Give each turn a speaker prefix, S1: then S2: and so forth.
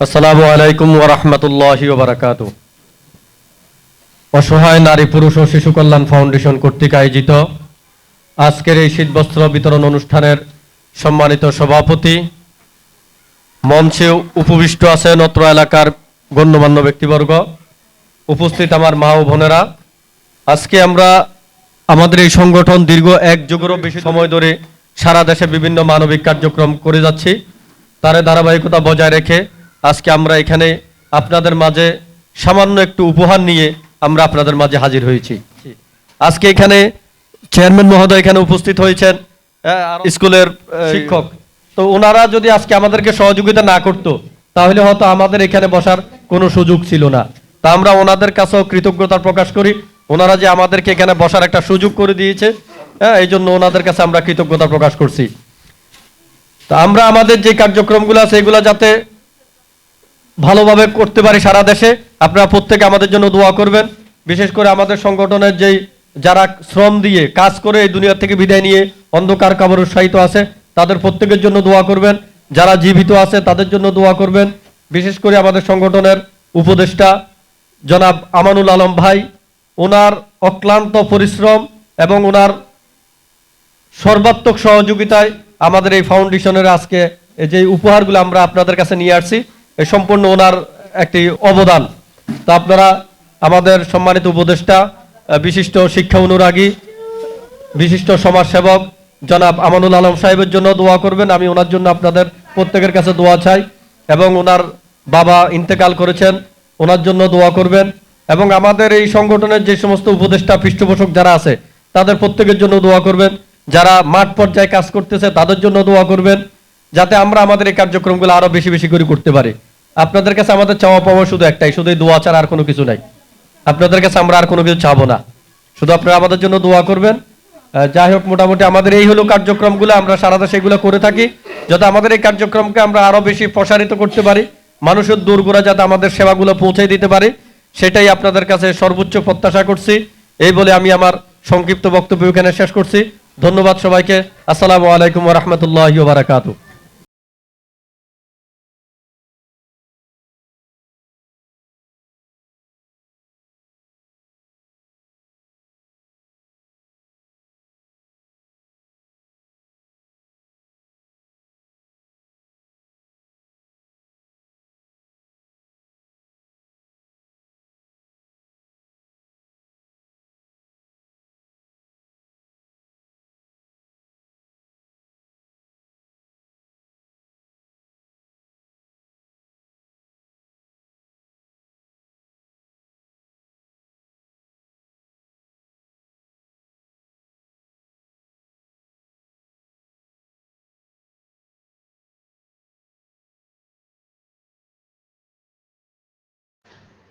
S1: আসসালামু আলাইকুম ওরহমতুল্লাহি ওবরাকাতু অসহায় নারী, পুরুষ ও শিশু কল্যাণ ফাউন্ডেশন কর্তৃক আয়োজিত আজকের এই শীতবস্ত্র বিতরণ অনুষ্ঠানের সম্মানিত সভাপতি মঞ্চে উপবিষ্ট আছেন অত্র এলাকার গণ্যমান্য ব্যক্তিবর্গ। উপস্থিত আমার মা ও বোনেরা, আজকে আমরা আমাদের এই সংগঠন দীর্ঘ এক যুগেরও বেশি সময় ধরে সারা দেশে বিভিন্ন মানবিক কার্যক্রম করে যাচ্ছি। তার ধারাবাহিকতা বজায় রেখে আজকে আমরা এখানে আপনাদের মাঝে সামান্য একটু উপহার নিয়ে আমরা আপনাদের মাঝে হাজির হয়েছি। আজকে এখানে চেয়ারম্যান মহোদয় এখানে উপস্থিত হয়েছেন স্কুলের শিক্ষক। তো ওনারা যদি আজকে আমাদেরকে সহযোগিতা না করতো তাহলে হয়তো আমাদের এখানে বসার কোনো সুযোগ ছিল না। তা আমরা ওনাদের কাছেও কৃতজ্ঞতা প্রকাশ করি। ওনারা যে আমাদেরকে এখানে বসার একটা সুযোগ করে দিয়েছে হ্যাঁ এই জন্য ওনাদের কাছে আমরা কৃতজ্ঞতা প্রকাশ করছি। তা আমরা আমাদের যে কার্যক্রমগুলো আছে এগুলো যাতে ভালোভাবে করতে পারি সারা দেশে। আপনারা প্রত্যেকে আমাদের জন্য দোয়া করবেন। বিশেষ করে আমাদের সংগঠনের যেই যারা শ্রম দিয়ে কাজ করে এই দুনিয়া থেকে বিদায় নিয়ে অন্ধকার কাবর উৎসাহিত আছে, তাদের প্রত্যেকের জন্য দোয়া করবেন। যারা জীবিত আছে, তাদের জন্য দোয়া করবেন। বিশেষ করে আমাদের সংগঠনের উপদেষ্টা জনাব আমানুল আলম ভাই, ওনার অক্লান্ত পরিশ্রম এবং ওনার সর্বাত্মক সহযোগিতায় আমাদের এই ফাউন্ডেশনের আজকে যে উপহারগুলো আমরা আপনাদের কাছে নিয়ে আসছি সম্পূর্ণ ওনার একটি অবদান। তো আপনারা আমাদের সম্মানিত উপদেষ্টা বিশিষ্ট শিক্ষা অনুরাগী, বিশিষ্ট সমাজসেবক জনাব আমানুল আলম সাহেবের জন্য দোয়া করবেন। আমি ওনার জন্য আপনাদের প্রত্যেকের কাছে দোয়া চাই এবং ওনার বাবা ইন্তেকাল করেছেন, ওনার জন্য দোয়া করবেন এবং আমাদের এই সংগঠনের যে সমস্ত উপদেষ্টা, পৃষ্ঠপোষক যারা আছে, তাদের প্রত্যেকের জন্য দোয়া করবেন। যারা মাঠ পর্যায়ে কাজ করতেছে, তাদের জন্য দোয়া করবেন, যাতে আমরা আমাদের এই কার্যক্রমগুলো আরও বেশি বেশি করে করতে পারি। আপনাদের কাছে আমাদের চাওয়া পাওয়া শুধু একটাই, শুধু দোয়া ছাড়া আর কোনো কিছু নাই। আপনাদের কাছে আমরা আর কোনো কিছু চাবো না। শুধু আপনারা আমাদের জন্য দোয়া করবেন। যাই হোক, মোটামুটি আমাদের এই হলো কার্যক্রমগুলো, আমরা সারা দেশে এগুলো করে থাকি। যাতে আমাদের এই কার্যক্রমকে আমরা আরও বেশি প্রসারিত করতে পারি, মানুষের দূরগোড়া যাতে আমাদের সেবাগুলো পৌঁছে দিতে পারি, সেটাই আপনাদের কাছে সর্বোচ্চ প্রত্যাশা করছি। এই বলে আমি আমার সংক্ষিপ্ত বক্তব্য এখানে শেষ করছি। ধন্যবাদ সবাইকে। আসসালামু আলাইকুম রহমতুল্লাহ বারাকাতু